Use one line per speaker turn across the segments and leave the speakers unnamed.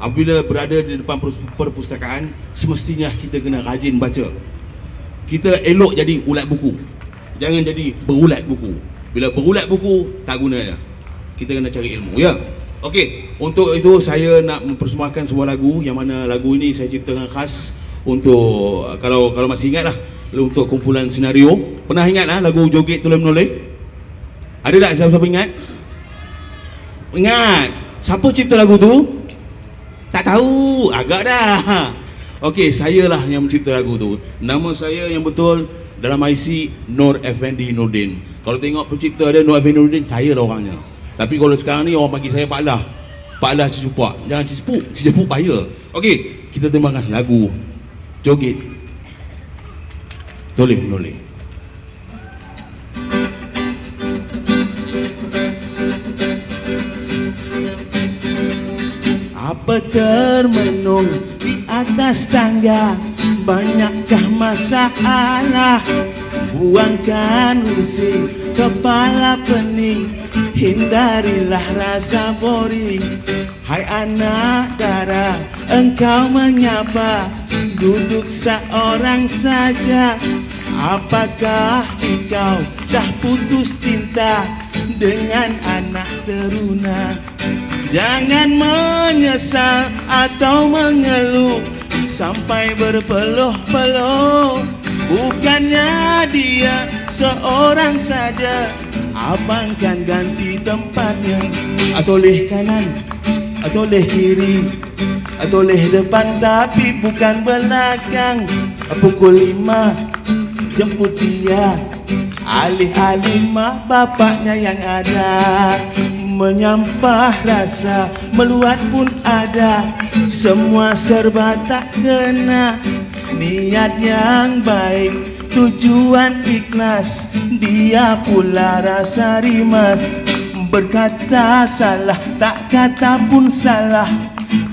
apabila berada di depan perpus- perpustakaan semestinya kita kena rajin baca kita elok jadi ulat buku jangan jadi berulat buku bila berulat buku tak gunanya kita kena cari ilmu ya Okey, untuk itu saya nak mempersembahkan sebuah lagu yang mana lagu ini saya ciptakan khas untuk kalau kalau masih ingat lah untuk kumpulan senario. Pernah ingat lah lagu Joget Tolong Menoleh? Ada tak siapa-siapa ingat? Ingat. Siapa cipta lagu tu? Tak tahu. Agak dah. Okey, saya lah yang mencipta lagu tu. Nama saya yang betul dalam IC Nur Effendi Nurdin. Kalau tengok pencipta dia Nur Effendi Nurdin, saya lah orangnya. Tapi kalau sekarang ni orang panggil saya Pak Lah. Pak Lah Cicupak. Jangan Cicepuk. Cicepuk bahaya. Okey, kita tembakkan lagu Joget. Toleh menoleh. Apa termenung di atas tangga? Banyakkah masalah? Buangkan pusing kepala pening. Hindarilah rasa boring Hai anak dara engkau menyapa? Duduk seorang saja. Apakah engkau dah putus cinta Dengan anak teruna Jangan menyesal atau mengeluh Sampai berpeluh-peluh. Bukannya dia seorang saja. Abang kan ganti tempatnya. Atau leh kanan Atau leh kiri Atau leh depan. Tapi bukan belakang. Pukul lima Jemput dia. Alih-alih mak bapaknya yang ada Menyampah rasa Meluat pun ada. Semua serba tak kena Niat yang baik Tujuan ikhlas. Dia pula rasa rimas Berkata salah Tak kata pun salah.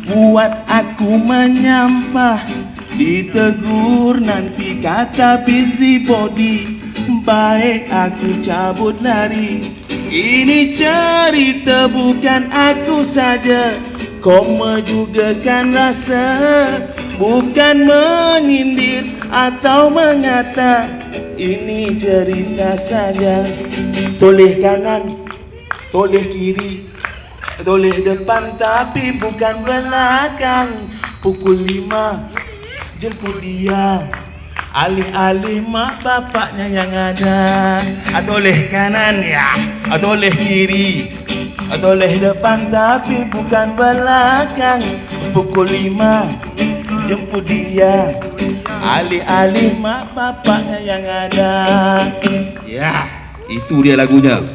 Buat aku menyampah Ditegur nanti kata busy body Baik aku cabut lari Ini cerita bukan aku saja. Koma juga kan rasa. Bukan menyindir atau mengata. Ini cerita saja. Toleh kanan, toleh kiri Toleh depan tapi bukan belakang. Pukul lima jemput dia Alih-alih mak bapaknya yang ada. Atau oleh kanan ya. Atau oleh kiri. Atau oleh depan tapi bukan belakang. Pukul lima jemput dia. Alih-alih mak bapaknya yang ada. Ya, itu dia lagunya.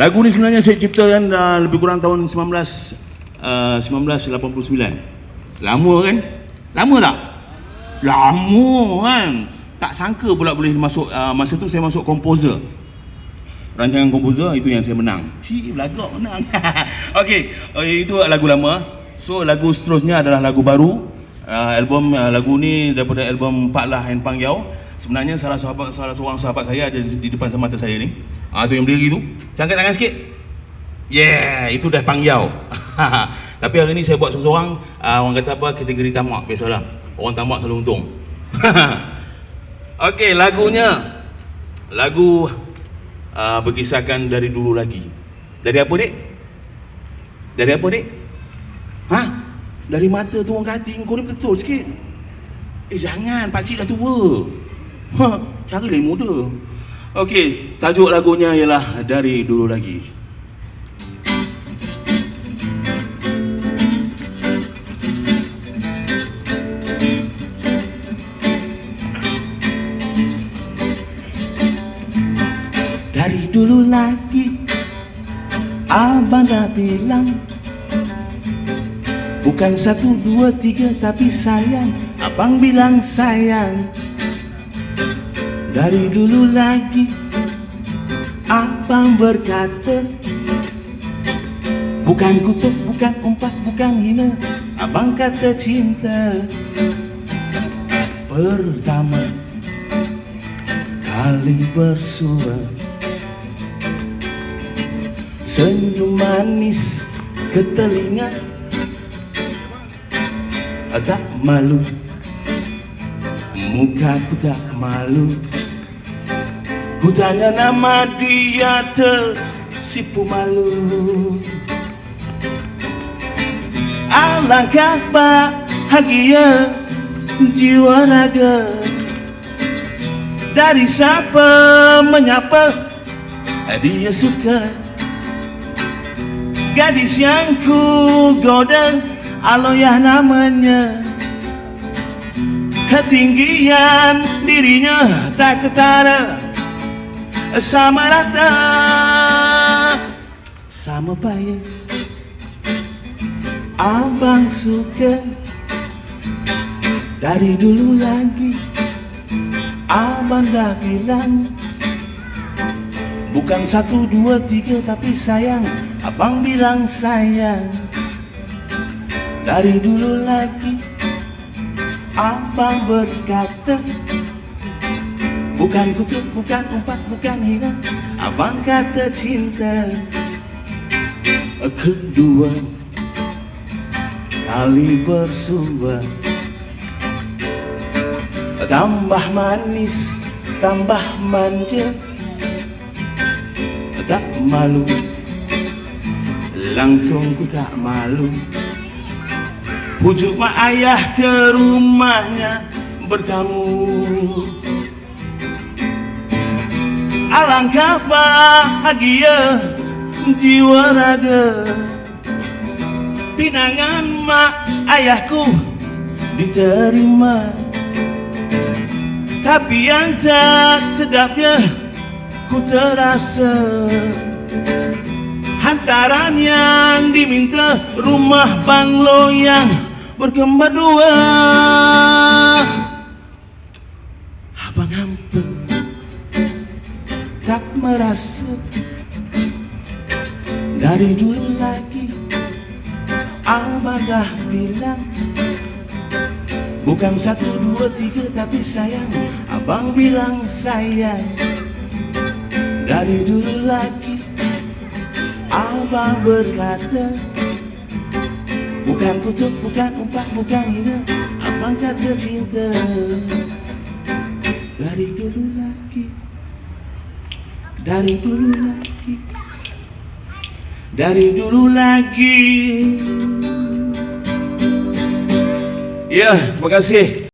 Lagu ni sebenarnya saya ciptakan uh, lebih kurang tahun 19 uh, 1989 Lama kan? Lama tak? Lama kan? Tak sangka pula boleh masuk uh, Masa tu saya masuk komposer. Rancangan komposer itu yang saya menang. Cik belagak menang. Okey, uh, itu lagu lama. So lagu seterusnya adalah lagu baru. Uh, Album uh, lagu ni daripada album Pak Lah and Pangyau Sebenarnya salah sahabat salah seorang sahabat saya ada di depan mata saya ni. Ah tu yang berdiri tu. Cangkat tangan sikit. Yeah, itu dah pangyau. Tapi hari ni saya buat seorang-seorang, uh, orang kata apa, kategori tamak, biasalah. Orang tamak selalu untung. Okey, lagunya. Lagu uh, berkisahkan dari dulu lagi. Dari apa, Dek? Dari apa, Dek? Ha? Dari mata tu orang kati, kau ni betul sikit. Eh, jangan, pakcik dah tua. Ha, cari lagi muda. Okey, tajuk lagunya ialah Dari Dulu Lagi. Dari dulu lagi Abang dah bilang Bukan satu, dua, tiga tapi sayang. Abang bilang sayang. Dari dulu lagi Abang berkata Bukan kutuk, bukan umpat, bukan hina. Abang kata cinta. Pertama Kali bersua Senyum manis ke telinga? Tak malu. Mukaku tak malu. Ku tanya nama dia tersipu malu. Alangkah bahagia jiwa raga. Dari siapa menyapa dia suka Gadis yang ku goda Aloyah namanya. Ketinggian dirinya tak ketara. Sama rata. Sama payah. Abang suka. Dari dulu lagi Abang dah bilang Bukan satu, dua, tiga tapi sayang Abang bilang sayang Dari dulu lagi Abang berkata Bukan kutuk, bukan umpat, bukan hina Abang kata cinta Kedua Kali bersua Tambah manis, tambah manja Tak malu Langsung ku tak malu. Pujuk mak ayah ke rumahnya bertamu. Alangkah bahagia jiwa raga Pinangan mak ayahku diterima. Tapi yang tak sedapnya ku terasa Hantaran yang diminta rumah banglo yang berkembar dua. Abang hampa tak merasa Dari dulu lagi Abang dah bilang Bukan satu, dua, tiga tapi sayang. Abang bilang sayang. Dari dulu lagi Abang berkata Bukan kutuk, bukan umpat, bukan hina Abang kata cinta. Dari dulu lagi Dari dulu lagi Dari dulu lagi. Ya, terima kasih